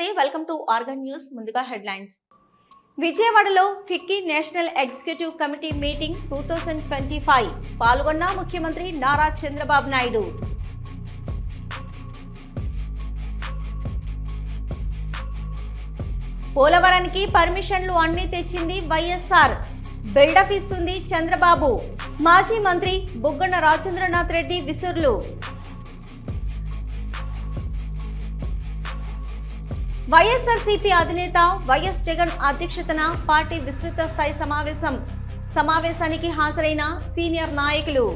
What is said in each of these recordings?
Namaste welcome to Organ News ముందుగా headlines విజయవాడలో FICCI national executive committee meeting two thousand twenty five. పాల్గొన్న ముఖ్యమంత్రి నారా చంద్రబాబు నాయుడు. పోలవరానికి పర్మిషన్లు అన్ని తెచ్చింది వైఎస్ఆర్. బిల్డప్ ఇస్తుంది చంద్రబాబు. మాజీ మంత్రి బుగ్గన రాజేంద్రనాథ్ రెడ్డి విసుర్లు. వైఎస్ఆర్సీపీ అధినేత వైఎస్ జగన్ అధ్యక్షతన పార్టీ విస్తృత స్థాయి సమావేశం. సమావేశానికి హాజరైన సీనియర్ నాయకులు.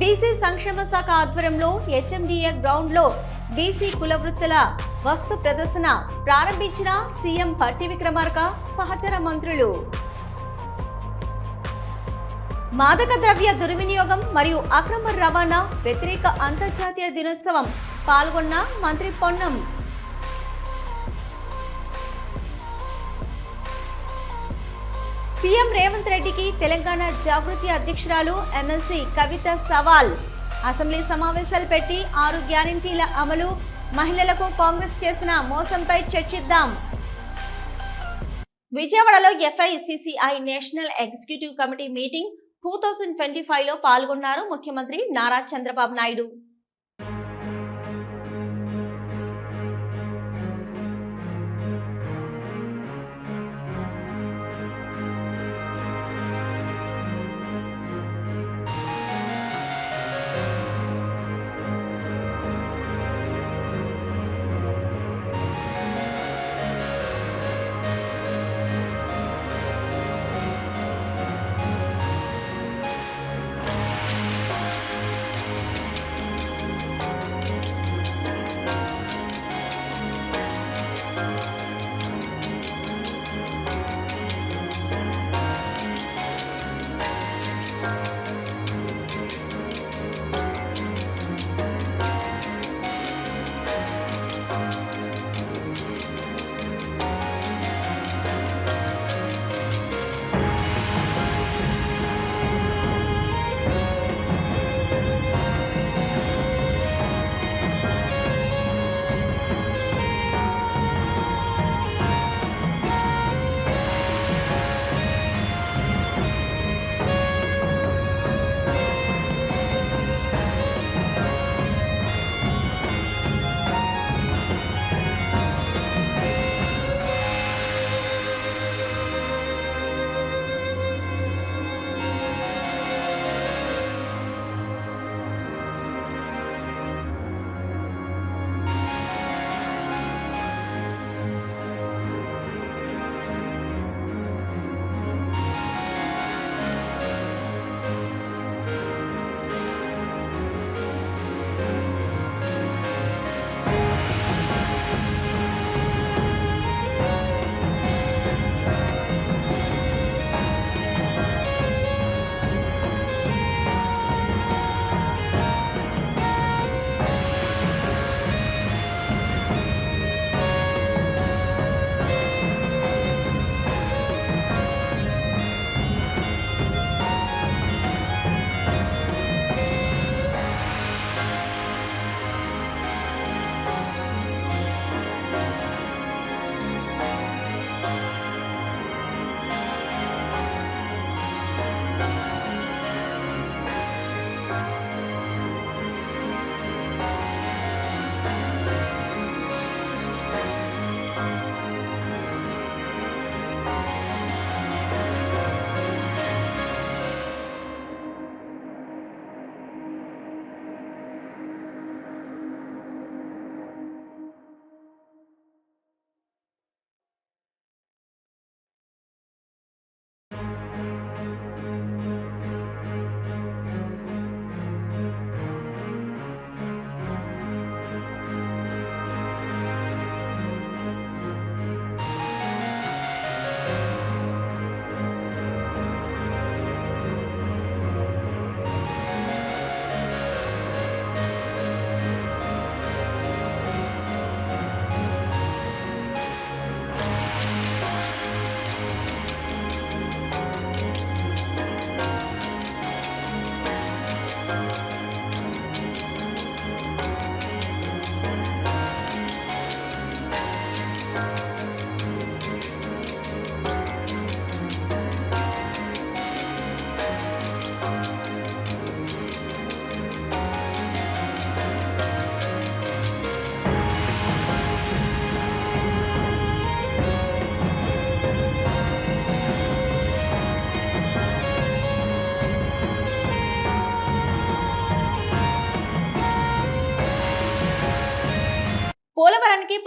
బీసీ సంక్షేమ శాఖ ఆధ్వర్యంలో హెచ్ఎండిఏ గ్రౌండ్లో బీసీ కులవృత్తుల వస్తు ప్రదర్శన ప్రారంభించిన సీఎం పట్టి విక్రమార్క సహచర మంత్రులు. మాదక ద్రవ్య దుర్వినియోగం మరియు అక్రమ రవాణా వ్యతిరేక అంతర్జాతీయ దినోత్సవం పాల్గొన్న మంత్రి పొన్నం. సీఎం రేవంత్ రెడ్డికి తెలంగాణ జాగృతి అధ్యక్షురాలు ఎమ్మెల్సీ కవిత సవాల్. అసెంబ్లీ సమావేశాలు పెట్టి ఆరు గ్యారంటీల అమలు మహిళలకు కాంగ్రెస్ చేసిన మోసంపై చర్చిద్దాం. విజయవాడలో FICCI national executive committee meeting two thousand twenty ఫైవ్లో పాల్గొన్నారు ముఖ్యమంత్రి నారా చంద్రబాబు నాయుడు.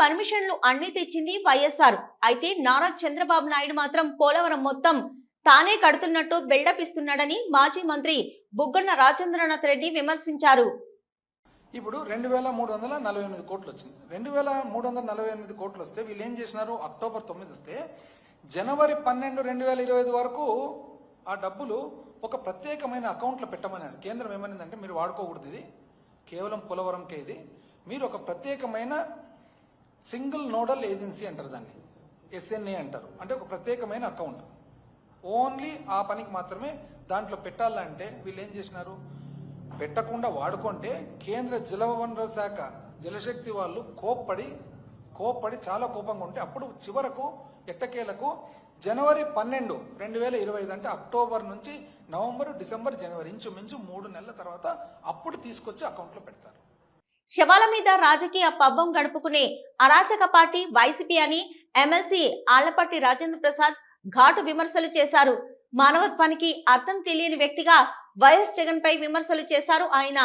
పర్మిషన్లు అన్ని తెచ్చింది వైఎస్ఆర్. అయితే నారా చంద్రబాబు నాయుడు మాత్రం పోలవరం మొత్తం తానే కడుతున్నట్టు బిల్డప్ ఇస్తున్నాడని మాజీ మంత్రి బుగ్గన్న రాజేంద్రనాథ్ రెడ్డి విమర్శించారు. ఇప్పుడు రెండు వేల మూడు వందల నలభై ఎనిమిది కోట్లు వచ్చింది రెండు వేల మూడు వందల నలభై ఎనిమిది కోట్లు వస్తే వీళ్ళు ఏం చేసినారు? అక్టోబర్ తొమ్మిది వస్తే జనవరి పన్నెండు రెండు వేల ఇరవై ఐదు వరకు ఆ డబ్బులు ఒక ప్రత్యేకమైన అకౌంట్లో పెట్టమన్నారు. కేంద్రం ఏమనిందంటే మీరు వాడుకోకూడదు ఇది. కేవలం పోలవరంకే ఇది. మీరు ఒక ప్రత్యేకమైన సింగిల్ నోడల్ ఏజెన్సీ అంటారు దాన్ని. ఎస్ఎన్ఏ అంటారు. అంటే ఒక ప్రత్యేకమైన అకౌంట్ ఓన్లీ ఆ పనికి మాత్రమే దాంట్లో పెట్టాలంటే వీళ్ళు ఏం చేసినారు? పెట్టకుండా వాడుకుంటే కేంద్ర జలవనరుల శాఖ జలశక్తి వాళ్ళు కోప్పడి కోప్పడి చాలా కోపంగా ఉంటే అప్పుడు చివరకు ఎట్టకేలకు జనవరి పన్నెండు రెండు వేల ఇరవై ఐదు అంటే అక్టోబర్ నుంచి నవంబర్ డిసెంబర్ జనవరి ఇంచుమించు మూడు నెలల తర్వాత అప్పుడు తీసుకొచ్చి అకౌంట్లో పెడతారు. శవాల మీద రాజకీయ పబ్బం గడుపుకునే అరాచక పార్టీ వైసీపీ అని ఎమ్మెల్సీ ఆళ్ళపట్టి రాజేంద్ర ప్రసాద్ ఘాటు విమర్శలు చేశారు. మానవత్వానికి అర్థం తెలియని వ్యక్తిగా వైఎస్ జగన్ పై విమర్శలు చేశారు ఆయన.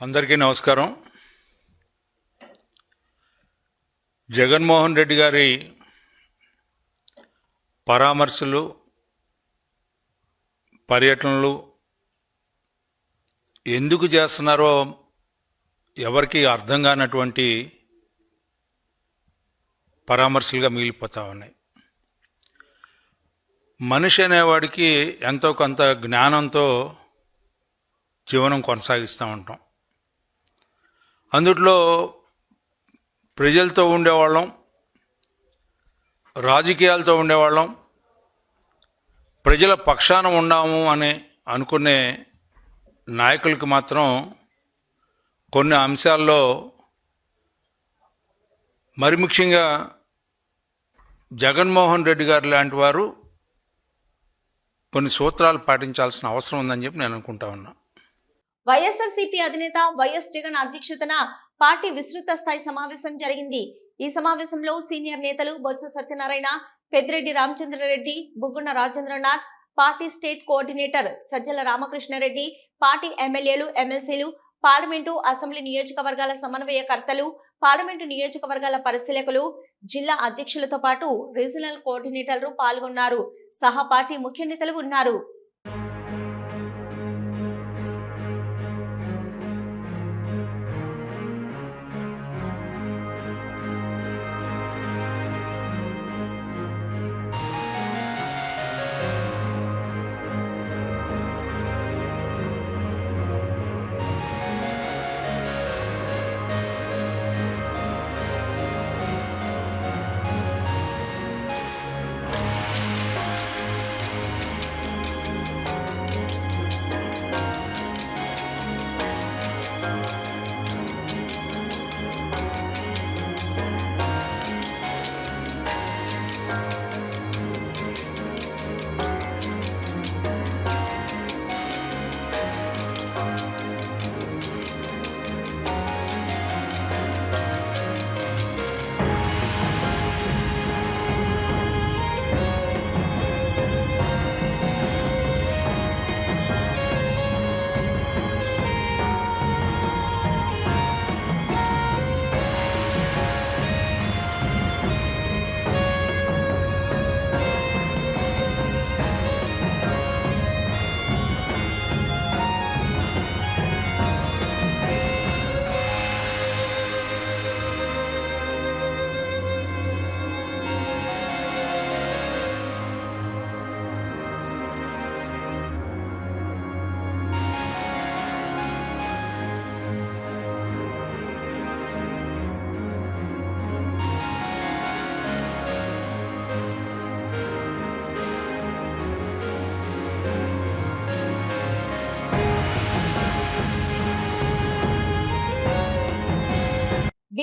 అందరికీ నమస్కారం. జగన్మోహన్ రెడ్డి గారి పరామర్శలు పర్యటనలు ఎందుకు చేస్తున్నారో ఎవరికి అర్థం కానటువంటి పరామర్శలుగా మిగిలిపోతా ఉన్నాయి. మనిషి అనేవాడికి ఎంతో కొంత జ్ఞానంతో జీవనం కొనసాగిస్తూ ఉంటాం. అందుట్లో ప్రజలతో ఉండేవాళ్ళం రాజకీయాలతో ఉండేవాళ్ళం ప్రజల పక్షాన ఉన్నాము అని అనుకునే నాయకులకు మాత్రం కొన్ని అంశాల్లో మరి ముఖ్యంగా జగన్మోహన్ రెడ్డి గారు లాంటి వారు కొన్ని సూత్రాలు పాటించాల్సిన అవసరం ఉందని చెప్పి నేను అనుకుంటా ఉన్నా. వైఎస్ఆర్సీపీ అధినేత వైఎస్ జగన్ అధ్యక్షతన పార్టీ విస్తృత స్థాయి సమావేశం జరిగింది. ఈ సమావేశంలో సీనియర్ నేతలు Botsa Satyanarayana Peddireddy Ramachandra Reddy Buggana Rajendranath party state coordinator Sajjala Ramakrishna Reddy party ఎమ్మెల్యేలు ఎమ్మెల్సీలు పార్లమెంటు అసెంబ్లీ నియోజకవర్గాల సమన్వయకర్తలు పార్లమెంటు నియోజకవర్గాల పరిశీలకులు జిల్లా అధ్యక్షులతో పాటు రీజనల్ కోఆర్డినేటర్లు పాల్గొన్నారు. సహా పార్టీ ముఖ్య నేతలు ఉన్నారు.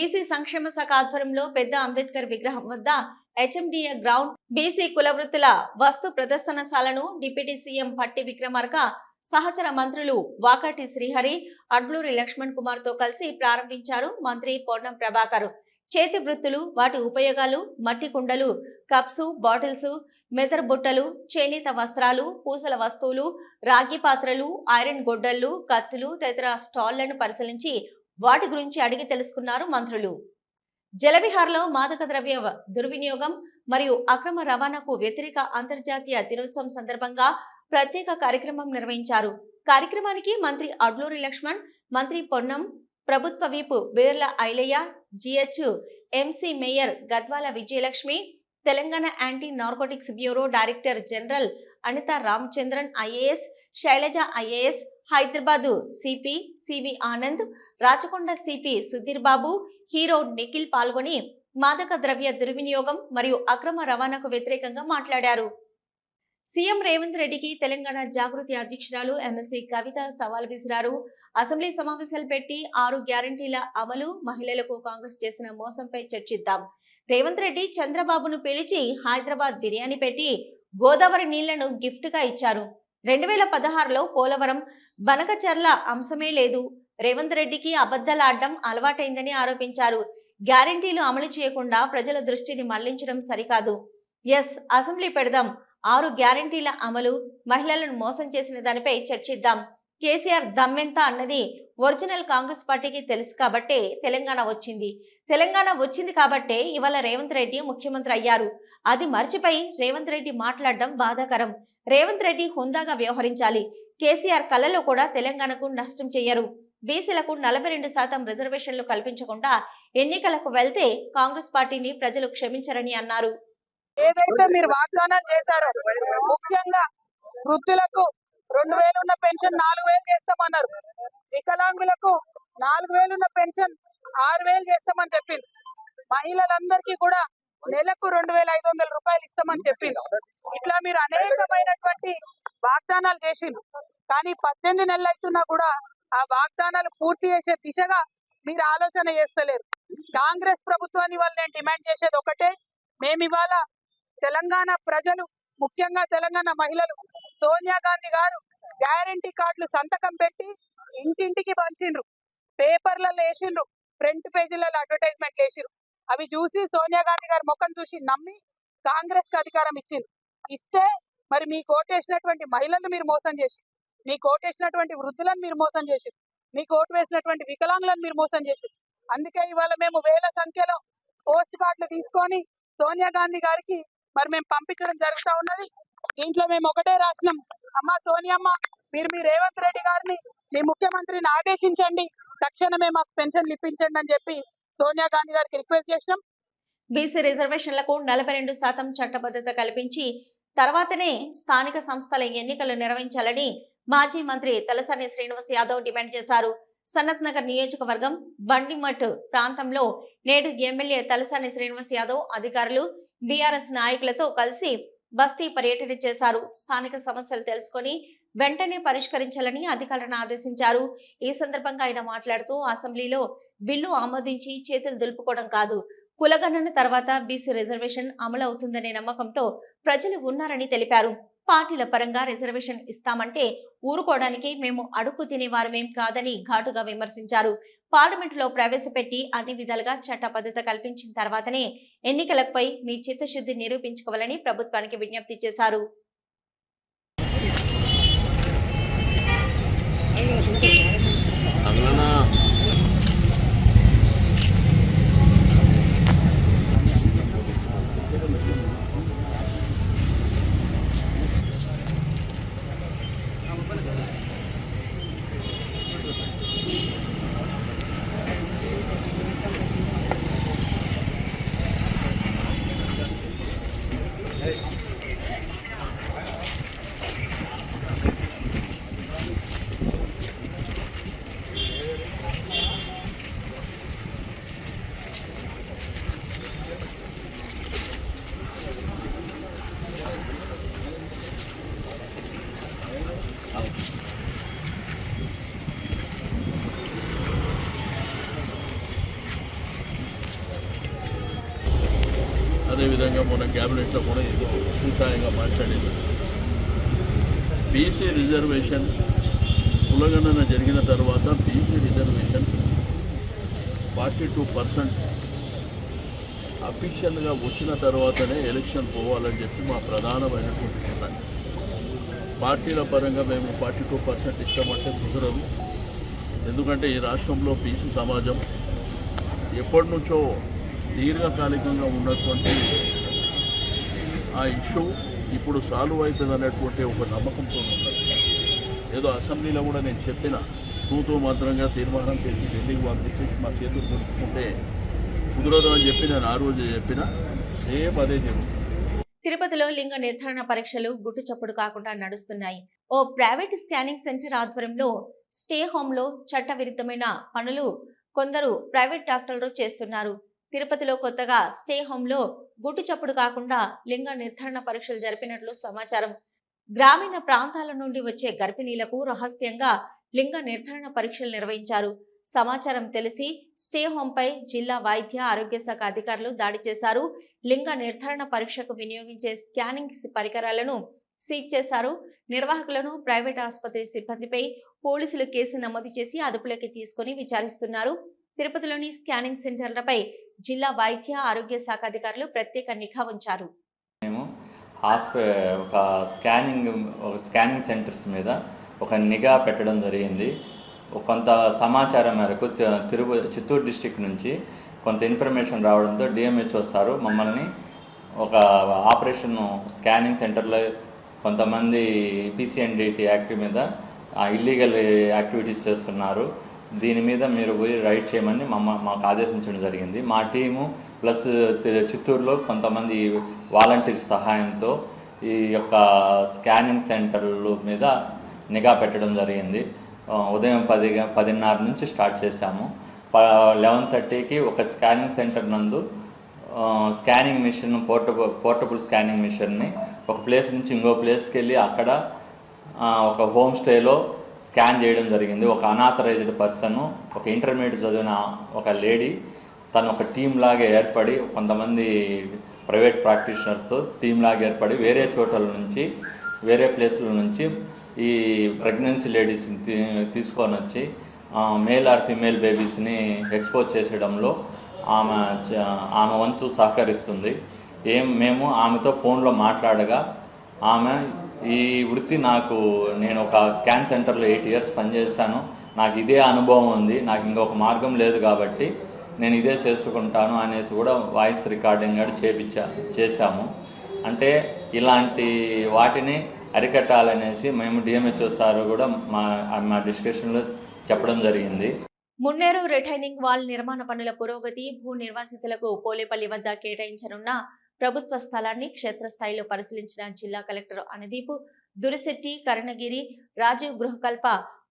బీసీ సంక్షేమ శాఖ ఆధ్వర్యంలో పెద్ద అంబేద్కర్ విగ్రహం వద్ద హెచ్ఎండిఏ గ్రౌండ్ బీసీ కులవృత్తుల వస్తు ప్రదర్శనశాలను డిప్యూటీ సీఎం పట్టి విక్రమార్క సహచర మంత్రులు వాకాటి శ్రీహరి అడ్లూరి లక్ష్మణ్ కుమార్తో కలిసి ప్రారంభించారు మంత్రి పొన్నం ప్రభాకర్. చేతి వృత్తులు వాటి ఉపయోగాలు మట్టి కుండలు కప్సు బాటిల్స్ మెదర్ బుట్టలు చేనేత వస్త్రాలు పూసల వస్తువులు రాగి పాత్రలు ఐరన్ గొడ్డళ్ళు కత్తులు తదితర స్టాళ్ళను పరిశీలించి వాటి గురించి అడిగి తెలుసుకున్నారు మంత్రులు. జలవిహార్లో మాదక ద్రవ్య దుర్వినియోగం మరియు అక్రమ రవాణాకు వ్యతిరేక అంతర్జాతీయ దినోత్సవం సందర్భంగా ప్రత్యేక కార్యక్రమం నిర్వహించారు. కార్యక్రమానికి మంత్రి అడ్లూరి లక్ష్మణ్ మంత్రి పొన్నం ప్రభుత్వ whip Beerla Ilaiah GHMC mayor Gadwal Vijayalakshmi Telangana anti narcotics bureau director general Anitha Ramachandran IAS Shailaja IAS Hyderabad CP CV Anand Rachakonda CP Sudheer Babu hero Nikhil పాల్గొని మాదక ద్రవ్య దుర్వినియోగం మరియు అక్రమ రవాణాకు వ్యతిరేకంగా మాట్లాడారు. సీఎం రేవంత్ రెడ్డికి తెలంగాణ జాగృతి అధ్యక్షురాలు ఎమ్మెల్సీ కవిత సవాల్ విసిరారు. అసెంబ్లీ సమావేశాలు పెట్టి ఆరు గ్యారంటీల అమలు మహిళలకు కాంగ్రెస్ చేసిన మోసంపై చర్చిద్దాం. రేవంత్ రెడ్డి చంద్రబాబును పిలిచి హైదరాబాద్ బిర్యానీ పెట్టి గోదావరి నీళ్ళను గిఫ్ట్గా ఇచ్చారు. రెండు వేల పదహారులో పోలవరం బనకచర్ల అంశమే లేదు. రేవంత్ రెడ్డికి అబద్ధాలాడడం అలవాటైందని ఆరోపించారు. గ్యారంటీలు అమలు చేయకుండా ప్రజల దృష్టిని మళ్ళించడం సరికాదు. ఎస్ అసెంబ్లీ పెడదాం. ఆరు గ్యారంటీల అమలు మహిళలను మోసం చేసిన దానిపై చర్చిద్దాం. కేసీఆర్ దమ్మెంత అన్నది ఒరిజినల్ కాంగ్రెస్ పార్టీకి తెలుసు కాబట్టే తెలంగాణ వచ్చింది. తెలంగాణ వచ్చింది కాబట్టే ఇవాళ రేవంత్ రెడ్డి ముఖ్యమంత్రి అయ్యారు. అది మర్చిపోయి రేవంత్ రెడ్డి మాట్లాడడం బాధాకరం. రేవంత్ రెడ్డి హుందాగా వ్యవహరించాలి. కేసీఆర్ కళ్ళలో కూడా తెలంగాణకు నష్టం చేయరు బీసీలకు నలభై రెండు శాతం రిజర్వేషన్లు కల్పించకుండా ఎన్నికలకు వెళ్తే కాంగ్రెస్ పార్టీని ప్రజలు క్షమించరని అన్నారు. ఏదైతే మీరు వాగ్దానాలు చేశారో ముఖ్యంగా వృద్ధులకు రెండు వేలున్న పెన్షన్ నాలుగు వేలు చేస్తామన్నారు. వికలాంగులకు నాలుగు వేలున్న పెన్షన్ ఆరు వేలు చేస్తామని చెప్పింది. మహిళలందరికీ కూడా నెలకు రెండు వేల ఐదు వందల రూపాయలు ఇస్తామని చెప్పింది ఇట్లా మీరు అనేకమైనటువంటి వాగ్దానాలు చేసిండ్రు. కానీ పద్దెనిమిది నెలలు అవుతున్నా కూడా ఆ వాగ్దానాలు పూర్తి చేసే దిశగా మీరు ఆలోచన చేస్తలేరు. కాంగ్రెస్ ప్రభుత్వాన్ని వాళ్ళు నేను డిమాండ్ చేసేది ఒకటే మేము ఇవాళ తెలంగాణ ప్రజలు ముఖ్యంగా తెలంగాణ మహిళలు సోనియా గాంధీ గారు గ్యారంటీ కార్డులు సంతకం పెట్టి ఇంటింటికి పంచిండ్రు. పేపర్లలో వేసిండ్రు ఫ్రంట్ పేజీలలో అడ్వర్టైజ్మెంట్ వేసిండ్రు. అవి చూసి సోనియా గాంధీ గారి ముఖం చూసి నమ్మి కాంగ్రెస్కి అధికారం ఇచ్చింది. ఇస్తే మరి మీ కోటేసినటువంటి మహిళలను మీరు మోసం చేసి మీకు కోటేసినటువంటి వృద్ధులను మీరు మోసం చేసి మీ కోటు వేసినటువంటి వికలాంగులను మీరు మోసం చేసి అందుకే ఇవాళ మేము వేల సంఖ్యలో పోస్ట్ కార్డులు తీసుకొని సోనియా గాంధీ గారికి మరి మేము పంపించడం జరుగుతూ ఉన్నది. దీంట్లో మేము ఒకటే రాసినాం. అమ్మ సోనియమ్మ మీరు మీ రేవంత్ రెడ్డి గారిని మీ ముఖ్యమంత్రిని ఆదేశించండి. తక్షణమే మాకు పెన్షన్లు ఇప్పించండి అని చెప్పి సోనియా గాంధీ గారికి రిక్వెస్ట్ చేసినాం. బీసీ రిజర్వేషన్లకు నలభై రెండు శాతం చట్టబద్ధత కల్పించి తర్వాతనే స్థానిక సంస్థల ఎన్నికలు నిర్వహించాలని మాజీ మంత్రి తలసాని శ్రీనివాస్ యాదవ్ డిమాండ్ చేశారు. సనత్ నగర్ నియోజకవర్గం బండిమఠ్ ప్రాంతంలో నేడు ఎమ్మెల్యే తలసాని శ్రీనివాస్ యాదవ్ అధికారులు బీఆర్ఎస్ నాయకులతో కలిసి బస్తీ పర్యటన చేశారు. స్థానిక సమస్యలు తెలుసుకొని వెంటనే పరిష్కరించాలని అధికారులను ఆదేశించారు. ఈ సందర్భంగా ఆయన మాట్లాడుతూ అసెంబ్లీలో బిల్లు ఆమోదించి చేతులు దులుపుకోవడం కాదు. కులగణన తర్వాత బీసీ రిజర్వేషన్ అమలు అవుతుందనే నమ్మకంతో ప్రజలు ఉన్నారని తెలిపారు. పార్టీల పరంగా రిజర్వేషన్ ఇస్తామంటే ఊరుకోవడానికి మేము అడుగు తినేవారమేం కాదని ఘాటుగా విమర్శించారు. పార్లమెంటులో ప్రవేశపెట్టి అన్ని విధాలుగా చట్టబద్ధత కల్పించిన తర్వాతనే ఎన్నికలపై మీ చిత్తశుద్ధి నిరూపించుకోవాలని ప్రభుత్వానికి విజ్ఞప్తి చేశారు. క్యాబినెట్లో కూడా ఏదో సూచాయంగా మాట్లాడింది. బీసీ రిజర్వేషన్ కులగణన జరిగిన తర్వాత BC reservation forty two percent అఫీషియల్గా వచ్చిన తర్వాతనే ఎలక్షన్ పోవాలని చెప్పి మా ప్రధానమైనటువంటి డిమాండ్ పార్టీల పరంగా మేము ఫార్టీ టూ పర్సెంట్ ఇస్తామంటే కుదరదు. ఎందుకంటే ఈ రాష్ట్రంలో పీసీ సమాజం ఎప్పటి నుంచో దీర్ఘకాలికంగా ఉన్నటువంటి ఆ ఇష్యూ ఇప్పుడు సాల్వ్ అవుతుంది అనేటువంటి ఒక నమ్మకంతో ఉన్నారు ఏదో అసెంబ్లీలో కూడా నేను చెప్పిన తూతూ మాత్రంగా తీర్మానం చేసి ఢిల్లీకి పంపించేసి మా చేతులు దొరుకుతుంటే కుదరదు అని చెప్పి నేను ఆ రోజు చెప్పిన సేమ్ అదే జరుగుతుంది. తిరుపతిలో లింగ నిర్ధారణ పరీక్షలు గుట్టు చప్పుడు కాకుండా నడుస్తున్నాయి. ఓ ప్రైవేట్ స్కానింగ్ సెంటర్ ఆధ్వర్యంలో స్టే హోమ్లో పనులు కొందరు ప్రైవేట్ డాక్టర్లు చేస్తున్నారు. తిరుపతిలో కొత్తగా స్టే హోంలో గుట్టు చప్పుడు కాకుండా లింగ నిర్ధారణ పరీక్షలు జరిపినట్లు సమాచారం. గ్రామీణ ప్రాంతాల నుండి వచ్చే గర్భిణీలకు రహస్యంగా లింగ నిర్ధారణ పరీక్షలు నిర్వహించారు. సమాచారం తెలిసి స్టే హోమ్ పై జిల్లా వైద్య ఆరోగ్య శాఖ అధికారులు దాడి చేశారు. లింగ నిర్ధారణ పరీక్షకు వినియోగించే స్కానింగ్ పరికరాలను సీజ్ చేశారు. నిర్వాహకులను ప్రైవేట్ ఆసుపత్రి సిబ్బందిపై పోలీసులు కేసు నమోదు చేసి అదుపులోకి తీసుకుని విచారిస్తున్నారు. తిరుపతిలోని స్కానింగ్ సెంటర్లపై జిల్లా వైద్య ఆరోగ్య శాఖ అధికారులు ప్రత్యేక నిఘా ఉంచారు. మేము హాస్పి ఒక స్కానింగ్ ఒక స్కానింగ్ సెంటర్స్ మీద ఒక నిఘా పెట్టడం జరిగింది. కొంత సమాచారం మేరకు తిరుపతి చిత్తూరు డిస్టిక్ నుంచి కొంత ఇన్ఫర్మేషన్ రావడంతో డిఎంహెచ్ఓ సారు మమ్మల్ని ఒక ఆపరేషన్ స్కానింగ్ సెంటర్లో కొంతమంది పీసీఎన్డిటి యాక్ట్ మీద ఇల్లీగల్ యాక్టివిటీస్ చేస్తున్నారు. దీని మీద మీరు పోయి రైడ్ చేయమని మమ్మ మాకు ఆదేశించడం జరిగింది. మా టీము ప్లస్ చిత్తూరులో కొంతమంది వాలంటీర్ సహాయంతో ఈ యొక్క స్కానింగ్ సెంటర్ల మీద నిఘా పెట్టడం జరిగింది. ఉదయం పది పదిన్నర నుంచి స్టార్ట్ చేశాము. లెవెన్ థర్టీకి ఒక స్కానింగ్ సెంటర్ నందు scanning machine portable portable scanning మిషన్ని ఒక ప్లేస్ నుంచి ఇంకో ప్లేస్కి వెళ్ళి అక్కడ ఒక హోమ్ స్టేలో స్కాన్ చేయడం జరిగింది. ఒక అనాథరైజ్డ్ పర్సన్ ఒక ఇంటర్మీడియట్ చదివిన ఒక లేడీ తను ఒక టీమ్ లాగా ఏర్పడి కొంతమంది ప్రైవేట్ ప్రాక్టీషనర్స్ టీమ్ లాగా ఏర్పడి వేరే చోట్ల నుంచి వేరే ప్లేసుల నుంచి ఈ ప్రెగ్నెన్సీ లేడీస్ని తీ తీసుకొని వచ్చి మేల్ ఆర్ ఫిమేల్ బేబీస్ని ఎక్స్పోజ్ చేసేయడంలో ఆమె ఆమె వంతు సహకరిస్తుంది. ఏం మేము ఆమెతో ఫోన్లో మాట్లాడగా ఆమె ఈ వృత్తి నాకు నేను ఒక స్కాన్ సెంటర్లో ఎయిట్ ఇయర్స్ పనిచేస్తాను నాకు ఇదే అనుభవం ఉంది. నాకు ఇంకొక మార్గం లేదు కాబట్టి నేను ఇదే చేసుకుంటాను అనేసి కూడా వాయిస్ రికార్డింగ్ కూడా చేపించా చేశాము. అంటే ఇలాంటి వాటిని అరికట్టాలనేసి మేము డిఎంహెచ్ఓ సార్ కూడా మా మా డిస్కషన్లో చెప్పడం జరిగింది. మున్నేరు రిటైనింగ్ వాల్ నిర్మాణ పనుల పురోగతి భూ నిర్వాసితులకు పోలేపల్లి వద్ద కేటాయించనున్న ప్రభుత్వ స్థలాన్ని క్షేత్రస్థాయిలో పరిశీలించిన జిల్లా కలెక్టర్ అనదీపు దురిశెట్టి కరణగిరి రాజీవ్ గృహకల్ప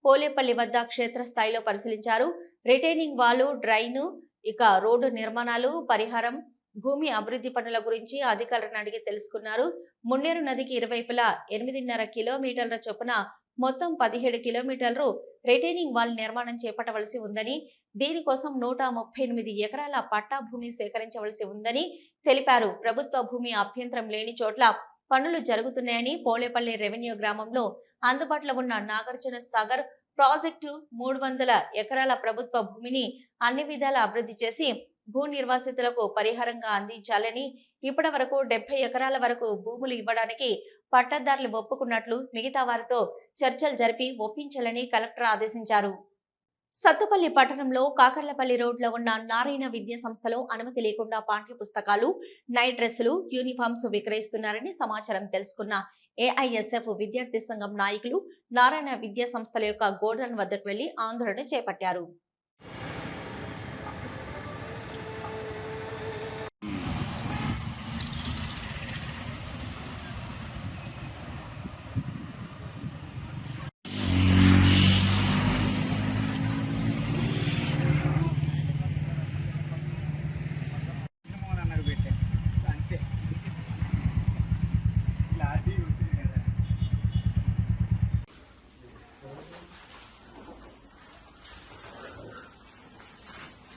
పోలేపల్లి వద్ద క్షేత్రస్థాయిలో పరిశీలించారు. రిటైనింగ్ వాలు డ్రైను ఇక రోడ్డు నిర్మాణాలు పరిహారం భూమి అభివృద్ధి పనుల గురించి అధికారులను అడిగి తెలుసుకున్నారు. మున్నేరు నదికి ఇరువైపులా ఎనిమిదిన్నర కిలోమీటర్ల చొప్పున మొత్తం పదిహేడు కిలోమీటర్లు రిటైనింగ్ వాల్ నిర్మాణం చేపట్టవలసి ఉందని దీనికోసం నూట ముప్పై ఎనిమిది ఎకరాల పట్టా భూమి సేకరించవలసి ఉందని తెలిపారు. ప్రభుత్వ భూమి అభ్యంతరం లేని చోట్ల పనులు జరుగుతున్నాయని పోలేపల్లి రెవెన్యూ గ్రామంలో అందుబాటులో ఉన్న నాగార్జున సాగర్ ప్రాజెక్టు మూడు వందల ఎకరాల ప్రభుత్వ భూమిని అన్ని విధాల అభివృద్ధి చేసి భూ నిర్వాసితులకు పరిహారంగా అందించాలని ఇప్పటి వరకు ఎకరాల వరకు భూములు ఇవ్వడానికి పట్టదారులు ఒప్పుకున్నట్లు మిగతా వారితో చర్చలు జరిపి ఒప్పించాలని కలెక్టర్ ఆదేశించారు. సత్తుపల్లి పట్టణంలో కాకర్లపల్లి రోడ్లో ఉన్న నారాయణ విద్యా సంస్థలో అనుమతి లేకుండా పాఠ్య పుస్తకాలు నైట్ డ్రెస్సులు యూనిఫామ్స్ విక్రయిస్తున్నారని సమాచారం తెలుసుకున్న ఏఐఎస్ఎఫ్ విద్యార్థి సంఘం నాయకులు నారాయణ విద్యా సంస్థల యొక్క గోడౌన్ వద్దకు వెళ్ళి ఆందోళన చేపట్టారు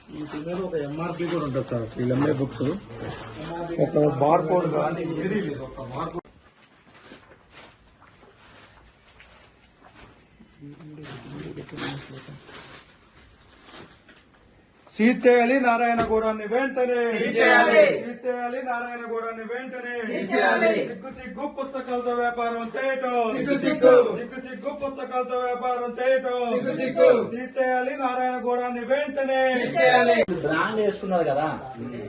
వీటి మీద ఒక ఎంఆర్పి కూడా ఉంటుంది సార్ వీళ్ళు అమ్మే బుక్స్. ఒక బార్ కోడ్ కానీ సీజ్ చేయాలి నారాయణ గౌడాన్ని వెంటనే. సీజ్ చేయాలి. నారాయణ గౌడాన్ని వెంటనే. సిగ్గు సిగ్గు పుస్తకాలతో వ్యాపారం చేయటం. సిగ్గు సిగ్గు. సిగ్గు సిగ్గు పుస్తకాలతో వ్యాపారం చేయటం. సిగ్గు సిగ్గు. సీజ్ చేయాలి నారాయణ గౌడాన్ని వెంటనే. బ్రాండ్ వేసుకున్నారు కదా.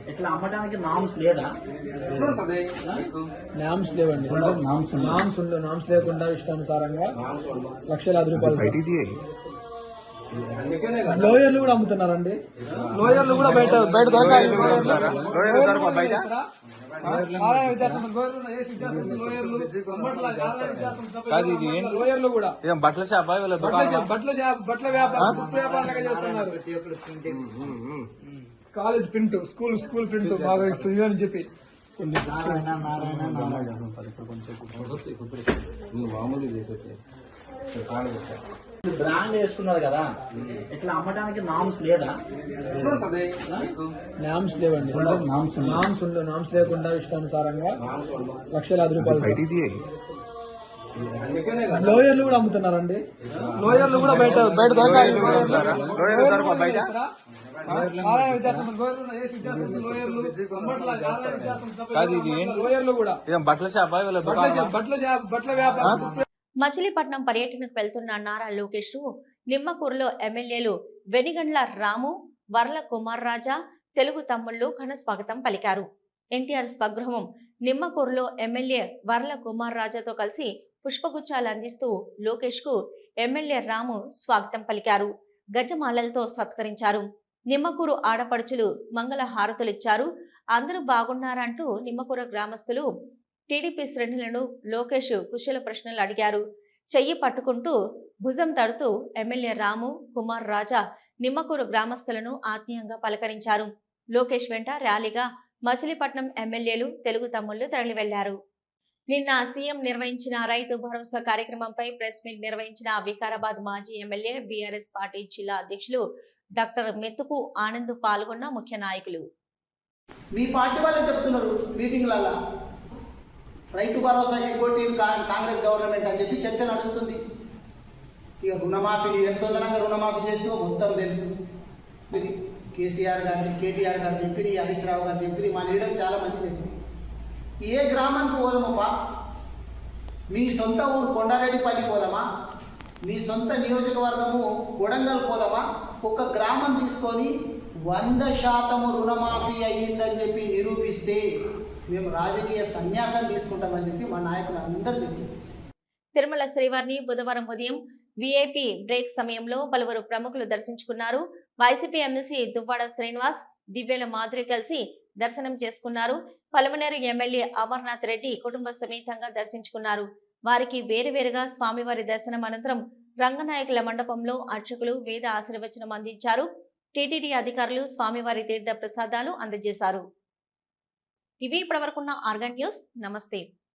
ఇట్లా అమ్మడానికి నామ్స్ లేదా? నామ్స్ లేవండి. నామ్స్ ఉండవు నామ్స్ లేకుండా ఇష్టానుసారంగా లక్షలాది రూపాయలు లోయర్లు కూడా అమ్ముతున్నారండి. లోయర్లు కూడా బయట బయట దొరకాలి లోయర్లు కూడా బట్టల షాప్ బట్టల షాప్- బట్టల షాప్- బట్టల వ్యాపారం బుక్స్ వ్యాపారం లాగా చేస్తున్నారు college print school school print బాగా ఇస్తుంది అని చెప్పి. బ్రాండ్ వేసుకున్నారు కదా ఇట్లా అమ్మడానికి నామ్స్ లేదా? నామ్స్ లేవండి. నామ్స్ ఉండవు నామ్స్ లేకుండా ఇష్టానుసారంగా లక్షలాది రూపాయలు లోయర్లు కూడా అమ్ముతున్నారండి. లోయర్లు కూడా బయట బయట దొరకాలి లోయర్లు కూడా బట్టల షాప్ బట్టల షాప్- బట్టల షాప్- బట్టల వ్యాపారం. మచిలీపట్నం పర్యటనకు వెళ్తున్న నారా లోకేష్ నిమ్మకూరులో ఎమ్మెల్యేలు వెనిగండ్ల రాము వర్ల కుమార్ రాజా తెలుగు తమ్ముళ్ళు ఘన స్వాగతం పలికారు. ఎన్టీఆర్ స్వగృహం నిమ్మకూరులో ఎమ్మెల్యే వర్ల కుమార్ రాజాతో కలిసి పుష్పగుచ్చాలు అందిస్తూ లోకేష్కు ఎమ్మెల్యే రాము స్వాగతం పలికారు. గజమాలలతో సత్కరించారు. నిమ్మకూరు ఆడపడుచులు మంగళ హారతులిచ్చారు అందరూ బాగున్నారంటూ నిమ్మకూర గ్రామస్తులు టీడీపీ శ్రేణులను లోకేష్ కుశల ప్రశ్నలు అడిగారు. చెయ్యి పట్టుకుంటూ భుజం తడుతూ ఎమ్మెల్యే రాము కుమార్ రాజా నిమ్మకూరు గ్రామస్తులను ఆత్మీయంగా పలకరించారు. లోకేష్ వెంట ర్యాలీగా మచిలీపట్నం ఎమ్మెల్యేలు తెలుగు తమ్ముళ్ళు తరలి వెళ్ళారు నిన్న సీఎం నిర్వహించిన రైతు భరోసా కార్యక్రమంపై ప్రెస్ మీట్ నిర్వహించిన వికారాబాద్ మాజీ ఎమ్మెల్యే బీఆర్ఎస్ పార్టీ జిల్లా అధ్యక్షులు డాక్టర్ మెత్తుకు ఆనంద్ పాల్గొన్న ముఖ్య నాయకులు. మీ పార్టీ వాళ్ళే చెప్తున్నారు మీటింగ్లలో రైతు భరోసా ఎగ్గొట్టి కా- కాంగ్రెస్ గవర్నమెంట్ అని చెప్పి చర్చ నడుస్తుంది. ఇక రుణమాఫీ నీవు ఎంత తొందరగా రుణమాఫీ చేస్తూ మొత్తం తెలుసు. ఇది కేసీఆర్ గారు కేటీఆర్ గారు చెప్పిరి హరీష్ రావు గారు చెప్పిరి మా లీడర్ చాలా మంది చెప్పిరి. ఏ గ్రామానికి పోదామప్పా మీ సొంత ఊరు కొండారెడ్డిపల్లి పోదామా? మీ సొంత నియోజకవర్గము కొడంగల్ పోదామా? ఒక గ్రామం తీసుకొని వంద శాతము రుణమాఫీ అయ్యిందని చెప్పి నిరూపిస్తే మేము రాజకీయ సన్యాసం తీసుకుంటామని చెప్పి మా నాయకులు అందరూ చెప్పారు తిరుమల శ్రీవారిని బుధవారం ఉదయం విఐపి బ్రేక్ సమయంలో పలువురు ప్రముఖులు దర్శించుకున్నారు. వైసీపీ ఎమ్మెల్సీ దువ్వాడ శ్రీనివాస్ దివ్యల మాధురి కలిసి దర్శనం చేసుకున్నారు. పలమనేరు ఎమ్మెల్యే అమర్నాథ్ రెడ్డి కుటుంబ సమేతంగా దర్శించుకున్నారు. వారికి వేరువేరుగా స్వామివారి దర్శనం అనంతరం రంగనాయకుల మండపంలో అర్చకులు వేద ఆశీర్వచనం అందించారు. టీటీడీ అధికారులు స్వామివారి తీర్థ ప్రసాదాలు అందజేశారు. ఇవి ఇప్పటివరకున్న ఆర్గన్ న్యూస్. నమస్తే.